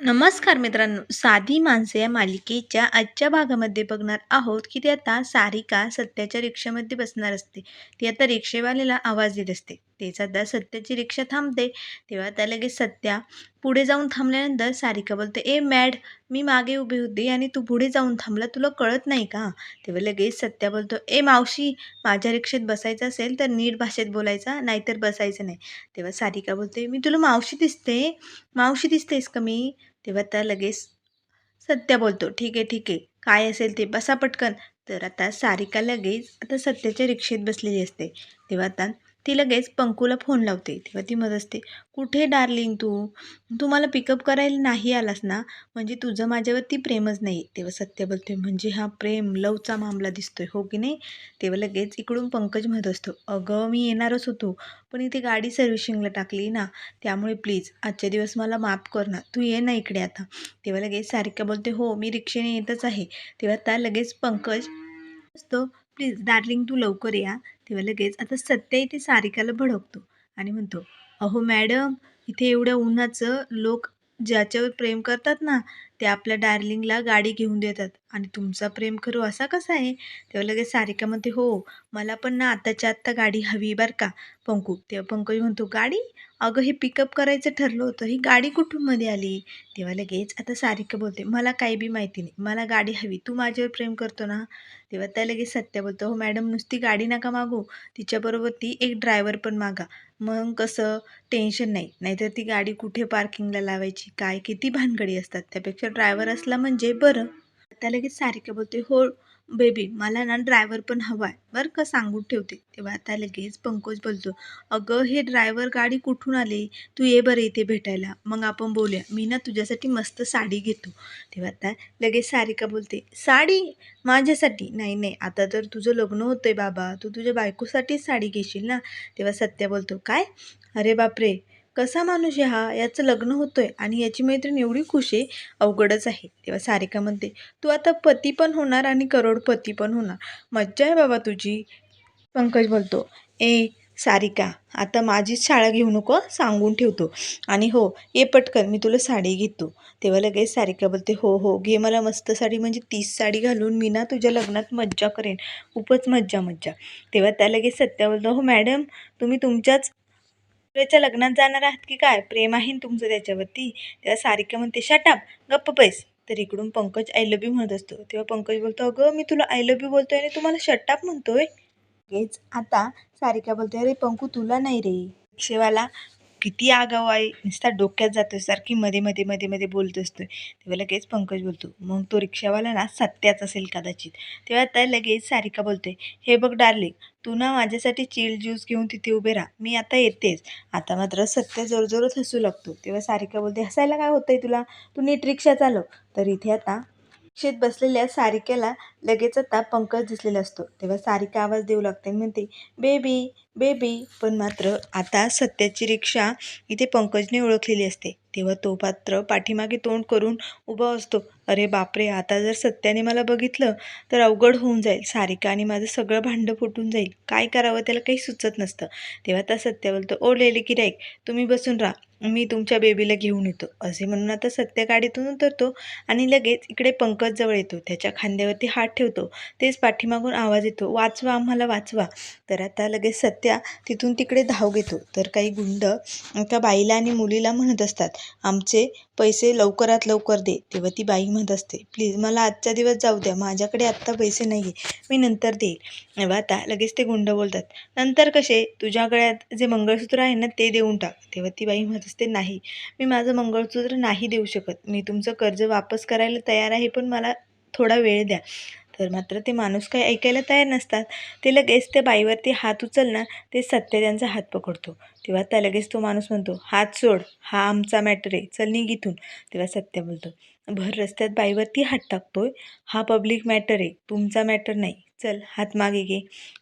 नमस्कार मित्रांनो साधी माणसे या मालिकेच्या आजच्या भागामध्ये बघणार आहोत की ती आता सारिका सत्याच्या रिक्षामध्ये बसणार असते. ती आता रिक्षेवाल्याला आवाज देत असते. तेच आता सत्याची रिक्षा थांबते. तेव्हा त्या लगेच सत्या पुढे जाऊन थांबल्यानंतर सारिका बोलते ए मॅड मी मागे उभी होती आणि तू पुढे जाऊन थांबला तुला कळत नाही का? तेव्हा लगेच सत्या बोलतो ए मावशी माझ्या रिक्षेत बसायचं असेल तर नीट भाषेत बोलायचा नाहीतर बसायचं नाही. तेव्हा सारिका बोलते मी तुला मावशी दिसते. मावशी दिसतेस का मी? तेव्हा त्या लगेच सत्या बोलतो ठीक आहे ठीक आहे काय असेल ते बसा पटकन. तर आता सारिका लगेच आता सत्याच्या रिक्षेत बसलेली असते. तेव्हा आता ती लगेच पंकूला फोन लावते. तेव्हा ती म्हणत असते कुठे डार्लिंग तू? तू मला पिकअप करायला नाही आलास ना? म्हणजे तुझं माझ्यावरती प्रेमच नाही. तेव्हा सत्य बोलते म्हणजे हा प्रेम लवचा मामला दिसतोय हो की नाही? तेव्हा लगेच इकडून पंकज म्हणत असतो अगं मी येणारच होतो पण इथे गाडी सर्व्हिशिंगला टाकली ना त्यामुळे प्लीज आजच्या दिवस मला माफ कर ना तू ये ना इकडे आता. तेव्हा लगेच सारिका बोलते हो मी रिक्षेने येतच आहे. तेव्हा त्या लगेच पंकज असतो प्लीज डार्लिंग तू लवकर या. तेव्हा लगेच आता सत्य इथे सारिकाला भडकतो आणि म्हणतो अहो मॅडम इथे एवढ्या उन्हाचं लोक ज्याच्यावर प्रेम करतात ना ते आपल्या डार्लिंगला गाडी घेऊन देतात. आणि तुमचा प्रेम करू असा कसा आहे? तेव्हा लगेच सारिका म्हणते हो मला पण ना आत्ताच्या आत्ता गाडी हवी बरं का. पंकू तेव्हा पंकज म्हणतो गाडी? अगं हे पिकअप करायचं ठरलं होतं. ही गाडी कुठून मध्ये आली? तेव्हा लगेच आता सारिका बोलते मला काही बी माहिती नाही. मला गाडी हवी. तू माझ्यावर प्रेम करतो ना? तेव्हा त्या लगेच सत्य बोलतो हो मॅडम नुसती गाडी नका मागू. तिच्याबरोबर ती एक ड्रायव्हर पण मागा. मग कसं? टेन्शन नाही. नाहीतर ती गाडी कुठे पार्किंगला लावायची? काय? किती भानगडी असतात. त्यापेक्षा ड्रायव्हर असला म्हणजे बरं. त्या लगेच सारिका बोलते हो बेबी मला ना ड्रायव्हर पण हवा आहे बरं का सांगून ठेवते. तेव्हा आता लगेच पंकज बोलतो अगं हे ड्रायव्हर गाडी कुठून आली? तू ये बरं इथे भेटायला. मग आपण बोलूया. मी ना तुझ्यासाठी मस्त साडी घेतो. तेव्हा आता लगेच सारिका बोलते साडी माझ्यासाठी? नाही नाही. आता तर तुझं लग्न होतंय बाबा. तू तुझ्या बायकोसाठीच साडी घेशील ना? तेव्हा सत्या बोलतो काय? अरे बापरे! कसा माणूस आहे हा? याचं लग्न होतंय आणि याची मैत्रीण एवढी खुश आहे अवघडच आहे. तेव्हा सारिका म्हणते तू आता पती पण होणार आणि करोडपती पण होणार. मज्जा आहे बाबा तुझी पंकज बोलतो. ए सारिका आता माझीच शाळा घेऊ नको सांगून ठेवतो. आणि हो ये पटकन मी तुला साडी घेतो. तेव्हा लगेच सारिका बोलते हो हो घे मला मस्त साडी म्हणजे तीस साडी घालून मी ना तुझ्या लग्नात मज्जा करेन. खूपच मज्जा मज्जा. तेव्हा त्या लगेच सत्या बोलतो हो मॅडम तुम्ही तुमच्याच त्याच्या लग्नात जाणार आहात की काय? प्रेम आहे ना तुमचं त्याच्यावरती. तेव्हा सारिका म्हणते शटाप गप्प पैस तर इकडून पंकज आय लव्ह यू म्हणत असतो. तेव्हा पंकज बोलतो अगं मी तुला आय लव्ह यू बोलतोय आणि तुम्हाला शटाप म्हणतोय. हेच आता सारिका बोलते अरे पंकू तुला नाही रे. रिक्षेवाला किती आगाव आहे. नुसता डोक्यात जातो सारखी मध्ये मध्ये मध्ये मध्ये बोलत असतोय तेव्हा लगेच पंकज बोलतो मग तो रिक्षावाला ना सत्याच असेल कदाचित. तेव्हा त्या लगेच सारिका बोलते हे बघ डार्लिंग तू ना माझ्यासाठी चिल ज्यूस घेऊन तिथे उभे राहा मी आता येतेच. आता मात्र सत्य जोरजोरच हसू लागतो. तेव्हा सारिका बोलते हसायला काय होतंय तुला? तू नीट रिक्षा चालव. तर इथे आता रिक्षेत बसलेल्या सारिकेला लगेच आता पंकज दिसलेला असतो. तेव्हा सारिका आवाज देऊ लागते आणि म्हणते बेबी बेबी. पण मात्र आता सत्याची रिक्षा इथे पंकजने ओळखलेली असते. तेव्हा तो पात्र पाठीमागे तोंड करून उभा असतो. अरे बापरे आता जर सत्याने मला बघितलं तर अवघड होऊन जाईल. सारिका आणि माझं सगळं भांडं फुटून जाईल. काय करावं त्याला काही सुचत नसतं. तेव्हा आता सत्य बोलतो ओ लेले गिराईक तुम्ही बसून राहा. मी तुमच्या बेबीला घेऊन येतो. असे म्हणून आता सत्या गाडीतून उतरतो आणि लगेच इकडे पंकज जवळ येतो. त्याच्या खांद्यावरती हात ठेवतो. तेच पाठीमागून आवाज येतो. वाचवा आम्हाला वाचवा. तर आता लगेच सत्या तिथून तिकडे धाव घेतो. तर काही गुंड त्या बाईला आणि मुलीला म्हणत असतात. आमचे पैसे लवकरात लवकर दे तेव्हा ती बाई म्हणत असते प्लीज मला आजचा दिवस जाऊ द्या माझ्याकडे आत्ता पैसे नाही आहे मी नंतर देईल. तेव्हा आता लगेच ते गुंड बोलतात नंतर कसे? तुझ्या गळ्यात जे मंगळसूत्र आहे ना ते देऊन टाक. तेव्हा ती बाई म्हणत असते नाही मी माझं मंगळसूत्र नाही देऊ शकत मी तुमचं कर्ज वापस करायला तयार आहे पण मला थोडा वेळ द्या. तर मात्र ते माणूस काही ऐकायला तयार नसतात. ते लगेच त्या बाईवरती हात उचलणार ते सत्य त्यांचा हात पकडतो. तेव्हा त्या लगेच तो माणूस म्हणतो हात सोड हा आमचा मॅटर आहे चल निघ इथून. तेव्हा सत्य बोलतो भर रस्त्यात बाईवरती हात टाकतोय? हा पब्लिक मॅटर आहे तुमचा मॅटर नाही. चल हात मागे घे.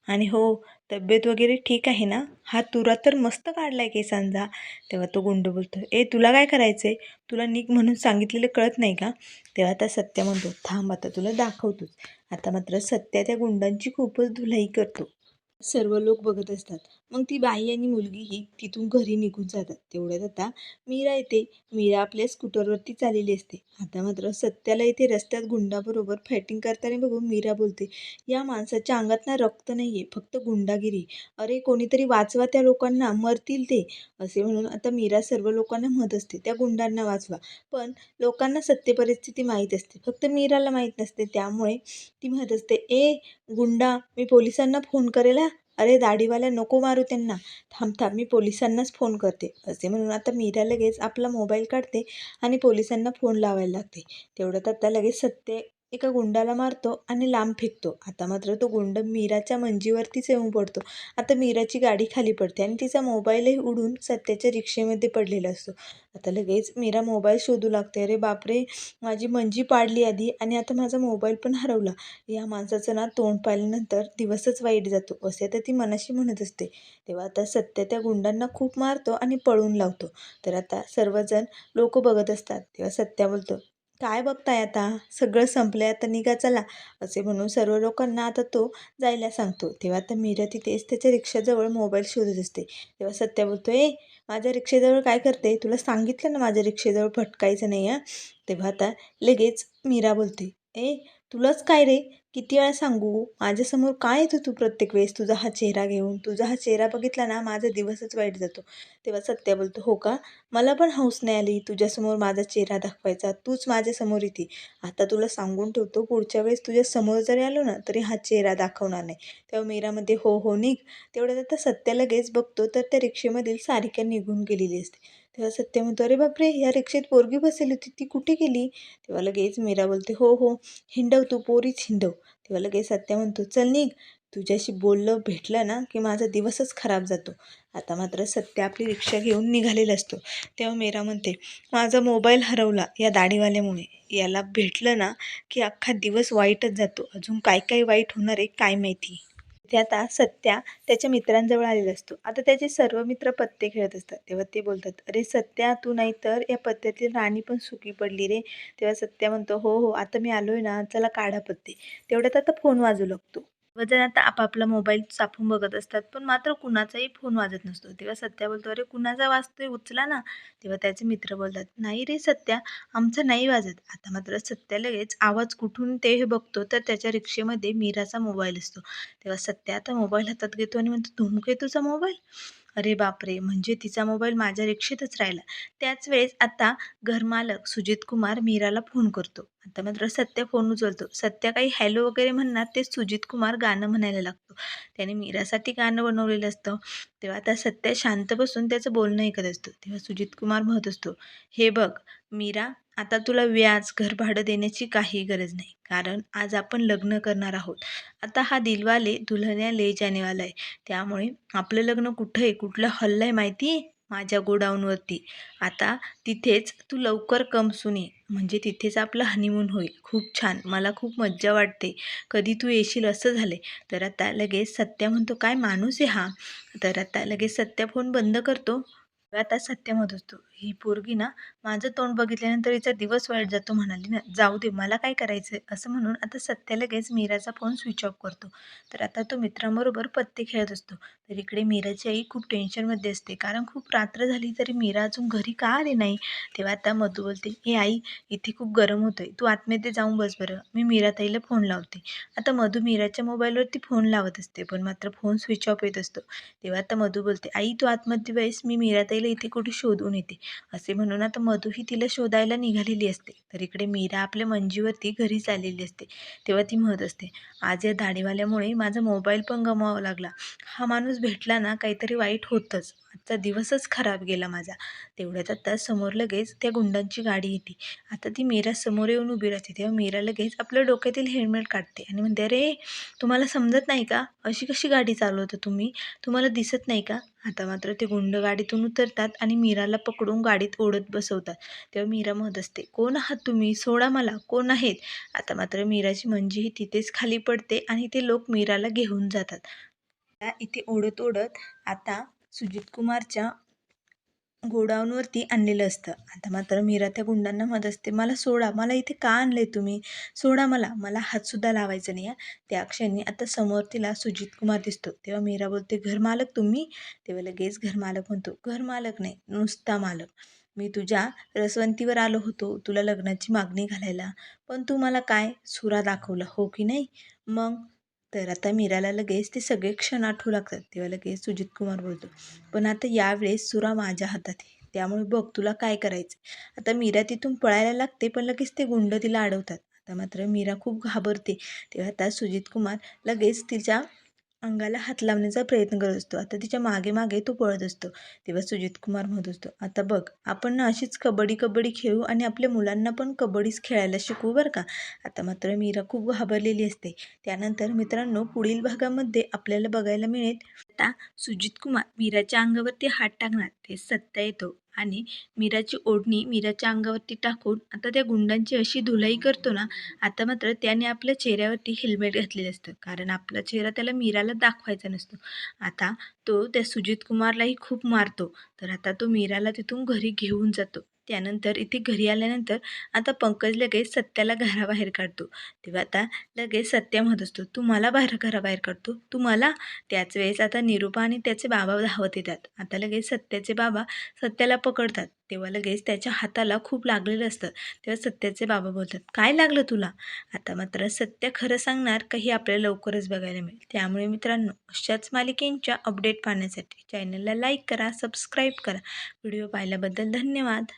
आणि हो तब्येत वगैरे ठीक आहे ना? हा तुरा तर मस्त काढलाय केसांचा. तेव्हा तो गुंड बोलतो ए तुला काय करायचं आहे तुला निक म्हणून सांगितलेलं कळत नाही का? तेव्हा आता सत्य म्हणतो थांब आता तुला दाखवतोच. आता मात्र सत्या त्या गुंडांची खूपच धुलाई करतो. सर्व लोक बघत असतात. मग ती बाई आणि मुलगीही तिथून घरी निघून जातात. तेवढ्यात आता मीरा येते. मीरा आपल्या स्कूटरवरती चाललेली असते. आता मात्र सत्याला इथे रस्त्यात गुंडाबरोबर फायटिंग करताना बघून मीरा बोलते या माणसाच्या अंगात ना रक्त नाही आहे फक्त गुंडागिरी. अरे कोणीतरी वाचवा त्या लोकांना मरतील ते. असे म्हणून आता मीरा सर्व लोकांना म्हणत असते त्या गुंडांना वाचवा. पण लोकांना सत्य परिस्थिती माहीत असते. फक्त मीराला माहीत नसते. त्यामुळे ती म्हणत असते ए गुंडा मी पोलिसांना फोन करेला अरे दाढीवाल्या नको मारू त्यांना. थांब थांब मी पोलिसांनाच फोन करते. असे म्हणून आता मीरा लगेच आपला मोबाईल काढते आणि पोलिसांना फोन लावायला लागते. तेवढ्यात आता लगेच सत्य एका गुंडाला मारतो आणि लांब फेकतो. आता मात्र तो गुंड मीराच्या मंजीवरतीच येऊन पडतो. आता मीराची गाडी खाली पडते आणि तिचा मोबाईलही उडून सत्याच्या रिक्षेमध्ये पडलेला असतो. आता लगेच मीरा मोबाईल शोधू लागते. अरे बापरे माझी मंजी पाडली आधी आणि आता माझा मोबाईल पण हरवला. या माणसाचं ना तोंड पाहिल्यानंतर दिवसच वाईट जातो असे तर ती मनाशी म्हणत असते. तेव्हा आता सत्य त्या गुंडांना खूप मारतो आणि पळून लावतो. तर आता सर्वजण लोक बघत असतात. तेव्हा सत्या बोलतो काय बघताय आता? सगळं संपलंय आता निघा चला. असे म्हणून सर्व लोकांना आता तो जायला सांगतो. तेव्हा आता मीरा तिथेच त्याच्या रिक्षाजवळ मोबाईल शोधत असते. तेव्हा सत्या बोलतो ए माझ्या रिक्षेजवळ काय करते? तुला सांगितलं ना माझ्या रिक्षेजवळ भटकायचं नाही आहे तेव्हा आता लगेच मीरा बोलते ए तुलाच काय रे? किती वेळा सांगू? माझ्यासमोर काय येतो तू प्रत्येक वेळेस? तुझा हा चेहरा घेऊन. तुझा हा चेहरा बघितला ना माझा दिवसच वाईट जातो. तेव्हा सत्या बोलतो हो का? मला पण हौस नाही आली. तुझ्यासमोर माझा चेहरा दाखवायचा. तूच माझ्यासमोर येते. आता तुला सांगून ठेवतो पुढच्या वेळेस तुझ्यासमोर जरी आलो ना तरी हा चेहरा दाखवणार नाही. तेव्हा मीरामध्ये हो हो निघ. तेवढ्यात आता सत्या लगेच बघतो तर त्या रिक्षेमधील सारिका निघून गेलेली असते. तेव्हा सत्य म्हणतो अरे बापरे ह्या रिक्षेत पोरगी बसेल होती ती कुठे गेली? तेव्हा लगेच मीरा बोलते हो हो हिंडव तू पोरीच हिंडव. तेव्हा लगेच सत्या म्हणतो चल निघ तुझ्याशी बोललं भेटलं ना की माझा दिवसच खराब जातो. आता मात्र सत्य आपली रिक्षा घेऊन निघालेला असतो. तेव्हा मेरा म्हणते माझा मोबाईल हरवला या दाढीवाल्यामुळे. याला भेटलं ना की अख्खा दिवस वाईटच जातो. अजून काय काय वाईट होणार आहे काय माहिती? ते आता सत्या त्याच्या मित्रांजवळ आलेला असतो. आता त्याचे सर्व मित्र पत्ते खेळत असतात. तेव्हा ते बोलतात अरे सत्या तू नाही तर या पत्त्यातील राणी पण सुखी पडली रे. तेव्हा सत्या म्हणतो हो हो आता मी आलो आहे ना चला काढा पत्ते. तेवढ्यात आता फोन वाजू लागतो. वजन आता आपापला मोबाईल चापून बघत असतात. पण मात्र कुणाचाही फोन वाजत नसतो. तेव्हा सत्या बोलतो अरे कुणाचा वाजतोय? उचला ना. तेव्हा त्याचे मित्र बोलतात नाही रे सत्या आमचा नाही वाजत. आता मात्र सत्या लगेच आवाज कुठून ते हे बघतो तर त्याच्या रिक्षेमध्ये मीराचा मोबाईल असतो. तेव्हा सत्या आता मोबाईल हातात घेतो आणि म्हणतो धुमके तुझा मोबाईल अरे बापरे! म्हणजे तिचा मोबाईल माझ्या रिक्षेतच राहिला. त्याच वेळेस आता घरमालक सुजित कुमार मीराला फोन करतो. आता मात्र सत्या फोन उचलतो. सत्या काही हॅलो वगैरे म्हणणार ते सुजित कुमार गाणं म्हणायला लागतो. त्याने मीरासाठी गाणं बनवलेलं असतं. तेव्हा आता सत्या शांत बसून त्याचं बोलणं ऐकत असतो. तेव्हा सुजित कुमार म्हणत असतो हे बघ मीरा आता तुला व्याज घर भाडं देण्याची काही गरज नाही. कारण आज आपण लग्न करणार आहोत. आता हा दिलवाले दुल्हनिया ले जानेवाला आहे. त्यामुळे आपलं लग्न कुठं आहे? कुठलं हल्लं आहे माहिती आहे? माझ्या गोडाऊनवरती. आता तिथेच तू लवकर कमसून ये. म्हणजे तिथेच आपलं हनीमून होईल. खूप छान. मला खूप मज्जा वाटते. कधी तू येशील असं झाले तर आता लगेच सत्या म्हणतो काय माणूस आहे हा? तर आता लगेच सत्या फोन बंद करतो. आता सत्य म्हणत असतो ही पोरगी ना माझं तोंड बघितल्यानंतर हिचा दिवस वाईट जातो म्हणाली ना जाऊ दे मला काय करायचं असं म्हणून आता सत्या लगेच मीराचा फोन स्विच ऑफ करतो. तर आता तो मित्रांबरोबर पत्ते खेळत असतो. तर इकडे मीराची आई खूप टेन्शनमध्ये असते. कारण खूप रात्र झाली तरी मीरा अजून घरी का आली नाही? तेव्हा आता मधू बोलते हे आई इथे खूप गरम होतंय. तू आतमध्ये जाऊन बस बरं. मी मीराताईला फोन लावते. आता मधू मीराच्या मोबाईलवरती फोन लावत असते पण मात्र फोन स्विच ऑफ येत असतो. तेव्हा आता मधू बोलते आई तू आतमध्ये वेळेस मी मीराताईला इथे कुठे शोधून येते. असे म्हणून आता मधू ही तिला शोधायला निघालेली असते. तर इकडे मीरा आपल्या मंजीवरती घरी चाललेली असते. तेव्हा ती म्हणत असते आज या दाढीवाल्यामुळे माझा मोबाईल पण गमावा लागला. हा माणूस भेटला ना काहीतरी वाईट होतंच. आजचा दिवसच खराब गेला माझा. तेवढ्यात आता समोर लगेच त्या गुंडांची गाडी येते. आता ती मीरा समोर येऊन उभी राहते. तेव्हा मीरा लगेच आपल्या डोक्यातील हेल्मेट काढते आणि म्हणते अरे तुम्हाला समजत नाही का? अशी कशी गाडी चालवता तुम्ही? तुम्हाला दिसत नाही का? आता मात्र ते गुंड गाडीतून उतरतात आणि मीराला पकडून गाडीत ओढत बसवतात. तेव्हा मीरा म्हणत असते कोण आहात तुम्ही? सोडा मला. कोण आहेत? आता मात्र मीराची मंजी ही तिथेच खाली पडते आणि ते लोक मीराला घेऊन जातात. इथे ओढत ओढत आता सुजित कुमारच्या गोडाऊनवरती आणलेलं असतं. आता मात्र मीरा त्या गुंडांना म्हणत असते. मला सोडा मला इथे का आणले तुम्ही? सोडा मला मला हातसुद्धा लावायचं नाही या त्या क्षणी आता समोर तिला सुजित कुमार दिसतो. तेव्हा मीरा बोलते घरमालक तुम्ही? तेव्हा लगेच घरमालक म्हणतो घरमालक नाही नुसता मालक. मी तुझ्या रसवंतीवर आलो होतो तुला लग्नाची मागणी घालायला. पण तू मला काय सुरा दाखवला हो की नाही? मग तर आता मीराला लगेच ते सगळे क्षण आठवू लागतात. तेव्हा लगेच सुजित कुमार बोलतो पण आता यावेळेस सुरा माझ्या हातात आहे. त्यामुळे बघ तुला काय करायचं आता मीरा तिथून पळायला लागते पण लगेच ते गुंड तिला अडवतात. आता मात्र मीरा खूप घाबरते. तेव्हा आता सुजित कुमार लगेच तिच्या अंगाला हात लावण्याचा प्रयत्न करत असतो. आता तिच्यामागे मागे तो पळत असतो. तेव्हा सुजित कुमार म्हणत असतो आता बघ आपण ना अशीच कबड्डी कबड्डी खेळू आणि आपल्या मुलांना पण कबड्डीच खेळायला शिकवू बरं का? आता मात्र मीरा खूप घाबरलेली असते. त्यानंतर मित्रांनो पुढील भागामध्ये आपल्याला बघायला मिळेल. आता सुजित कुमार मीराच्या अंगावरती हात टाकणार ते सत्ता येतो. आणि मीराची ओढणी मीराच्या अंगावरती टाकून आता त्या गुंडांची अशी धुलाई करतो ना आता मात्र त्याने आपल्या चेहऱ्यावरती हेल्मेट घातलेलं असतं. कारण आपला चेहरा त्याला मीराला दाखवायचा नसतो. आता तो त्या सुजित कुमारलाही खूप मारतो. तर आता तो मीराला तिथून घरी घेऊन जातो. त्यानंतर इथे घरी आल्यानंतर आता पंकज लगेच सत्याला घराबाहेर काढतो. तेव्हा आता लगेच सत्या म्हणत असतो तू मला बाहेर घराबाहेर काढतो? तू मला? त्याच वेळेस आता निरूपा आणि त्याचे बाबा धावत येतात. आता लगेच सत्याचे बाबा सत्याला पकडतात. तेव्हा लगेच त्याच्या हाताला खूप लागलेलं असतं. तेव्हा सत्याचे बाबा बोलतात काय लागलं तुला? आता मात्र सत्य खरं सांगणार काही आपल्याला लवकरच बघायला मिळेल. त्यामुळे मित्रांनो अशाच मालिकेंच्या अपडेट पाहण्यासाठी चॅनलला लाईक करा सबस्क्राईब करा. व्हिडिओ पाहिल्याबद्दल धन्यवाद.